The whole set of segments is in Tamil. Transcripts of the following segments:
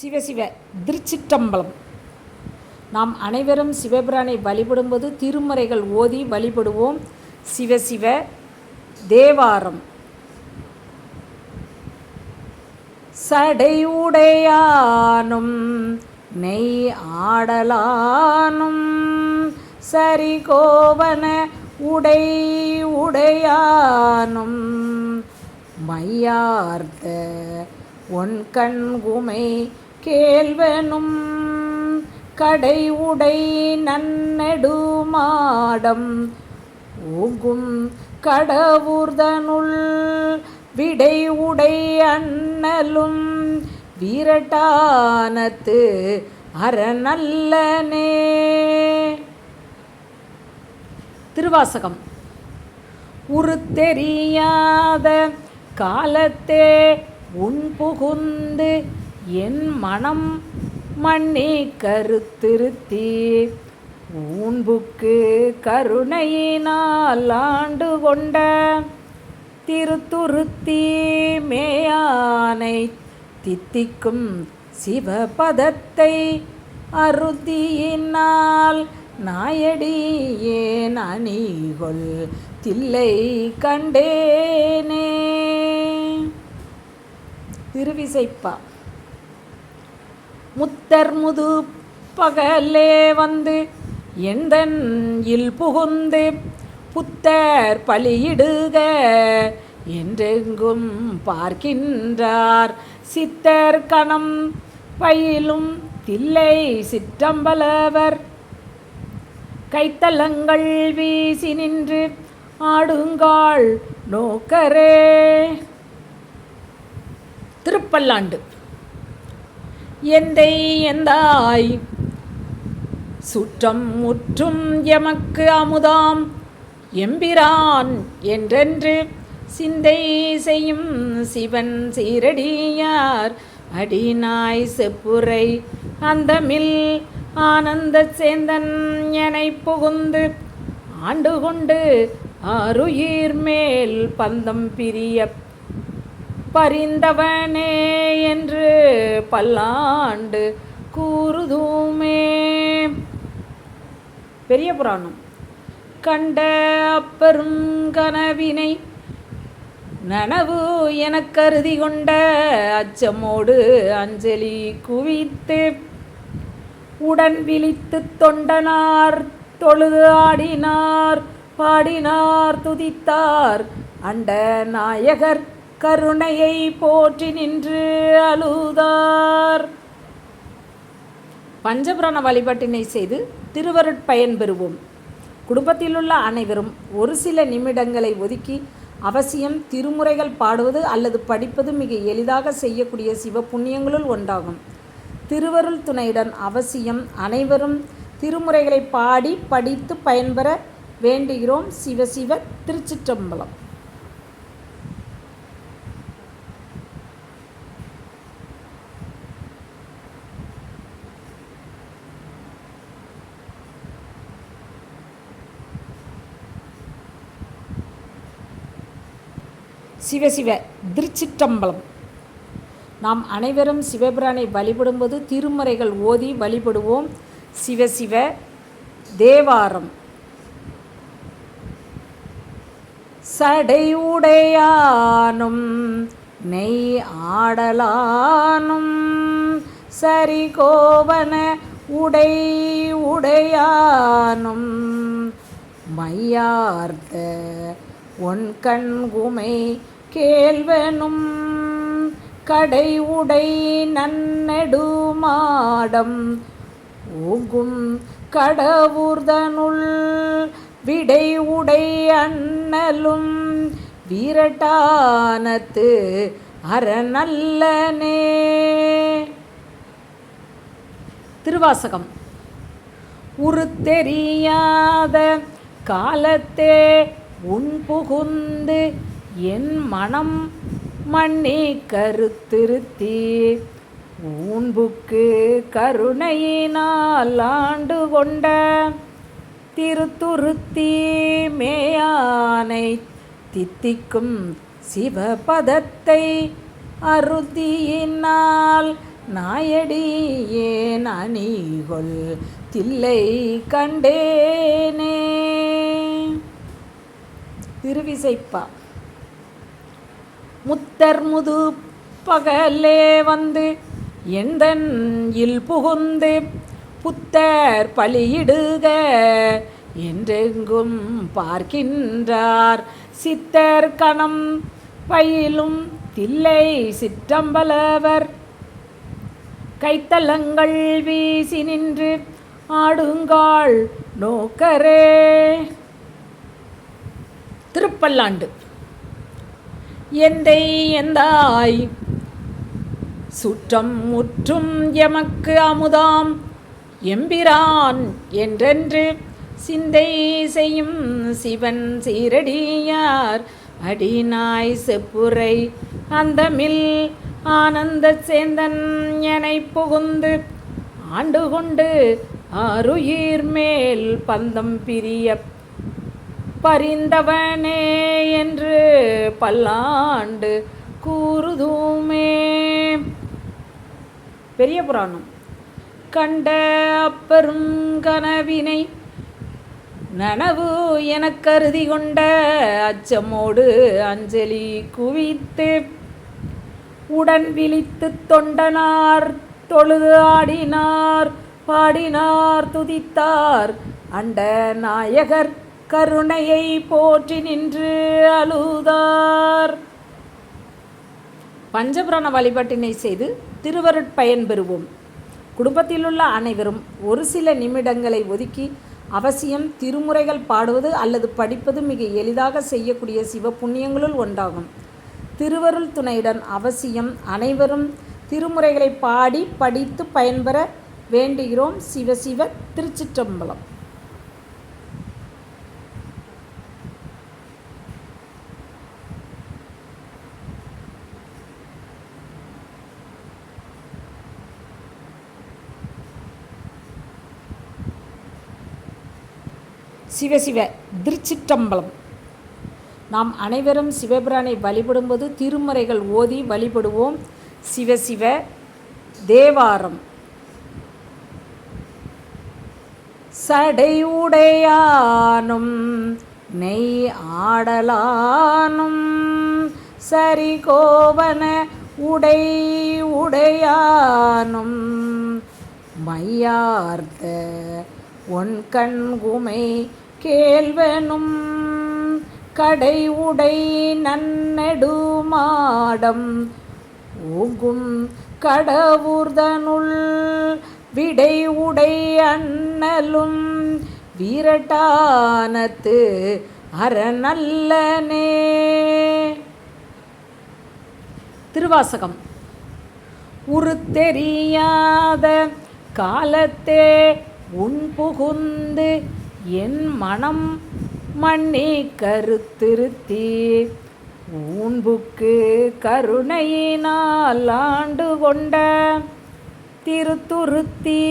சிவசிவ திருச்சிற்றம்பலம். நாம் அனைவரும் சிவபிரானை வழிபடும்போது திருமறைகள் ஓதி வழிபடுவோம். சிவசிவ தேவாரம். சடையுடையானும் நெய் ஆடலானும் சரி கோவன உடை உடையானும் மையார்த்த ஒன் கண்குமை கேள்வனும் கடை உடை நன்னெடுமாடம். ஊங்கும் கடவுர்தனுள் விடை உடை அண்ணலும் வீரட்டானத்து அறநல்லனே. திருவாசகம். உரு தெரியாத காலத்தே உன் புகுந்து என் மனம் மண்ணி கருத்திருத்தி. ஊன்புக்கு கருணையினால் ஆண்டு கொண்ட திருத்துருத்தி மேயானை தித்திக்கும் சிவபதத்தை அருத்தியினால் நாயடியேன் அணிகொள் தில்லை கண்டேனே. திருவிசைப்பா. முத்தர் முது பகலே வந்து எந்தன் இல் புகுந்து புத்தர் பலியிடுக என்றெங்கும் பார்க்கின்றார். சித்தர் கணம் பயிலும் தில்லை சிற்றம்பலவர். கைத்தலங்கள் வீசி நின்று ஆடுங்காள் நோக்கரே. திருப்பல்லாண்டு. எந்தை எந்தாய்? சுற்றம் முற்றும் எமக்கு அமுதாம். எம்பிரான் என்றென்று சிந்தை செய்யும் சிவன் சீரடியார். அடிநாய் செப்புரை அந்தமில் ஆனந்த சேந்தன் எனை புகுந்து ஆண்டு கொண்டு ஆருயிர் மேல் பந்தம் பிரிய பரிந்தவனே என்று பல்லாண்டு கூறுதுமே. பெரிய புராணம். கண்ட அப்பெரும் கனவினை நனவு எனக் கருதி கொண்ட அச்சமோடு அஞ்சலி குவித்து உடன் விழித்து தொண்டனார் தொழுது ஆடினார் பாடினார் துதித்தார். அண்ட நாயகர் கருணையை போற்றி நின்று அழுதார். பஞ்சபுராண வழிபாட்டினை செய்து திருவருட்பயன் பெறுவோம். குடும்பத்திலுள்ள அனைவரும் ஒரு சில நிமிடங்களை ஒதுக்கி அவசியம் திருமுறைகள் பாடுவது அல்லது படிப்பது மிக எளிதாக செய்யக்கூடிய சிவ புண்ணியங்களுள் ஒன்றாகும். திருவருள் துணையுடன் அவசியம் அனைவரும் திருமுறைகளை பாடி படித்து பயன்பெற வேண்டுகிறோம். சிவசிவ திருச்சிற்றம்பலம். சிவசிவ திருச்சிற்றம்பலம். நாம் அனைவரும் சிவபிரானை வழிபடும்போது திருமறைகள் ஓதி வழிபடுவோம். சிவசிவ தேவாரம். சடையுடையானும் நெய் ஆடலானும் சரி கோவன உடை உடையானும் மையார்த்த ஒன் கண்குமை கேள்வனும் கடை உடை நன்னெடுமாடம். ஓங்கும் கடவுர்தனுள் விடை உடை அண்ணலும் வீரட்டானத்து அறநல்லனே. திருவாசகம். உரு தெரியாத காலத்தே உன் புகுந்து என் மனம் மண்ணி கருத்திருத்தி. ஊன்புக்கு கருணையினால் ஆண்டு கொண்ட திருத்துருத்தி மேயானை தித்திக்கும் சிவபதத்தை அருத்தியினால் நாயடியேன் அணிகொள் தில்லை கண்டேனே. திருவிசைப்பா. முத்தர் முது பகலே வந்து எந்தன் இல் புகுந்து புத்தர் பலியிடுக என்றெங்கும் பார்க்கின்றார் சித்தர் கணம் பயிலும் தில்லை சிற்றம்பலவர். கைத்தலங்கள் வீசி நின்று ஆடுங்காள் நோக்கரே. திருப்பல்லாண்டு. எந்தை எந்தாய்? சுற்றம் முற்றும் எமக்கு அமுதாம். எம்பிரான் என்றென்று சிந்தை செய்யும் சிவன் சீரடியார். அடிநாய் செப்புரை அந்தமில் ஆனந்த சேந்தன் எனை புகுந்து ஆண்டு கொண்டு ஆருயிர் மேல் பந்தம் பிரிய பரிந்தவனே என்று பல்லாண்டு கூறுதுமே. பெரிய புராணம். கண்ட அப்பெரும் கனவினை நனவு என கருதி கொண்ட அச்சமோடு அஞ்சலி குவித்து உடன் விழித்து தொண்டனார் தொழுது ஆடினார் பாடினார் துதித்தார். அண்ட நாயகர் கருணையை போற்றி நின்று அழுதார். பஞ்சபுராண வழிபாட்டினை செய்து திருவருட்பயன் பெறுவோம். குடும்பத்திலுள்ள அனைவரும் ஒரு சில நிமிடங்களை ஒதுக்கி அவசியம் திருமுறைகள் பாடுவது அல்லது படிப்பது மிக எளிதாக செய்யக்கூடிய சிவ புண்ணியங்களுள் ஒன்றாகும். திருவருள் துணையுடன் அவசியம் அனைவரும் திருமுறைகளை பாடி படித்து பயன்பெற வேண்டுகிறோம். சிவ சிவ திருச்சிற்றம்பலம். சிவ சிவ திருச்சிற்றம்பலம். நாம் அனைவரும் சிவபிரானை வழிபடும்போது திருமறைகள் ஓதி வழிபடுவோம். சிவ சிவ தேவாரம். சடையுடையானும் நெய் ஆடலானும் சரி கோவன உடை உடையானும் மையார்த்த ஒன் கண்குமை கேள்வனும் கடை உடை நன்னெடுமாடம். ஓங்கும் கடவுர்தனுள் விடை உடை அண்ணலும் வீரட்டானத்து அறநல்லனே. திருவாசகம். உரு தெரியாத காலத்தே உன் புகுந்து என் மனம் மண்ணி கருத்திருத்தி. ஊன்புக்கு கருணையினால் ஆண்டு கொண்ட திருத்துருத்தி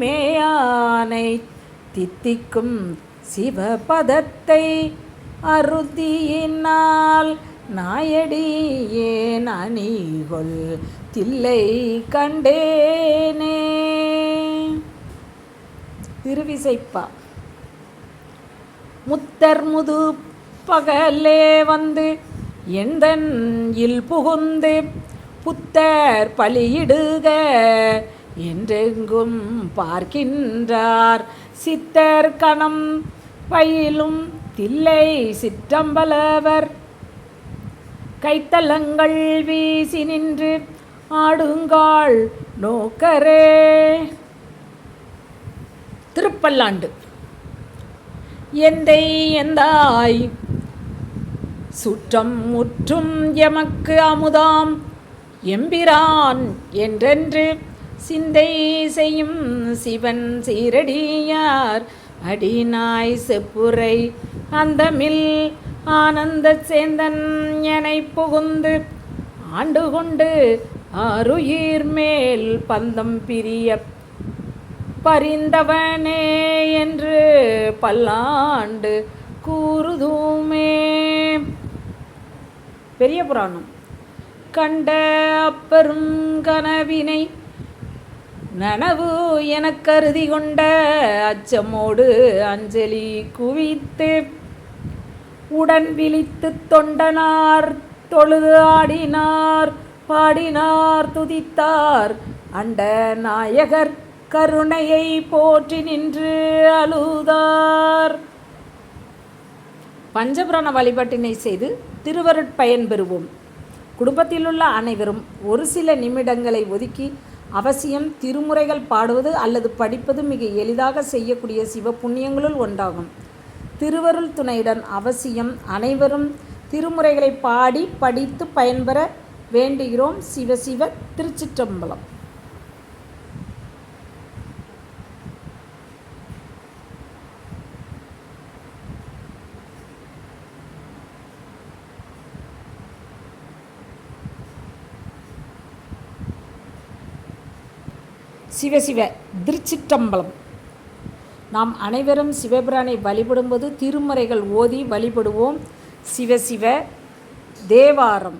மேயானை தித்திக்கும் சிவபதத்தை அருத்தியினால் நாயடியே அணிகொள் தில்லை கண்டேனே. திருவிசைப்பா. முத்தர் முது பகலே வந்து எந்தன் இல் புகுந்து புத்தர் பலியிடுக என்றெங்கும் பார்க்கின்றார் சித்தர் கணம் பயிலும் தில்லை சிற்றம்பலவர். கைத்தலங்கள் வீசி நின்று ஆடுங்காள் நோக்கரே. திருப்பல்லாண்டு. எந்தை எந்தாய்? சுற்றம் முற்றும் எமக்கு அமுதாம். எம்பிரான் என்றென்று சிந்தை செய்யும் சிவன் சீரடியார். அடிநாய் செப்புரை அந்தமில் ஆனந்த சேந்தன் எனை புகுந்து ஆண்டு கொண்டு ஆருயிர் மேல் பந்தம் பிரிய பரிந்தவனே பல்லாண்டு கூறுதுமே. பெரிய புராணம். கண்ட அப்பரும் கனவினை நனவு எனக் கருதி கொண்ட அச்சமோடு அஞ்சலி குவித்து. உடன் விழித்துத் தொண்டனார் தொழுது ஆடினார் பாடினார் துதித்தார். அண்ட நாயகர் கருணையை போற்றி நின்று அழுதார். பஞ்சபுராண வழிபாட்டினை செய்து திருவருட்பயன் பெறுவோம். குடும்பத்திலுள்ள அனைவரும் ஒரு சில நிமிடங்களை ஒதுக்கி அவசியம் திருமுறைகள் பாடுவது அல்லது படிப்பது மிக எளிதாக செய்யக்கூடிய சிவ புண்ணியங்களுள் ஒன்றாகும். திருவருள் துணையுடன் அவசியம் அனைவரும் திருமுறைகளை பாடி படித்து பயன்பெற வேண்டுகிறோம். சிவ சிவ திருச்சிற்றம்பலம். சிவ சிவ திருச்சிற்றம்பலம். நாம் அனைவரும் சிவபிரானை வழிபடும்போது திருமறைகள் ஓதி வழிபடுவோம். சிவ சிவ தேவாரம்.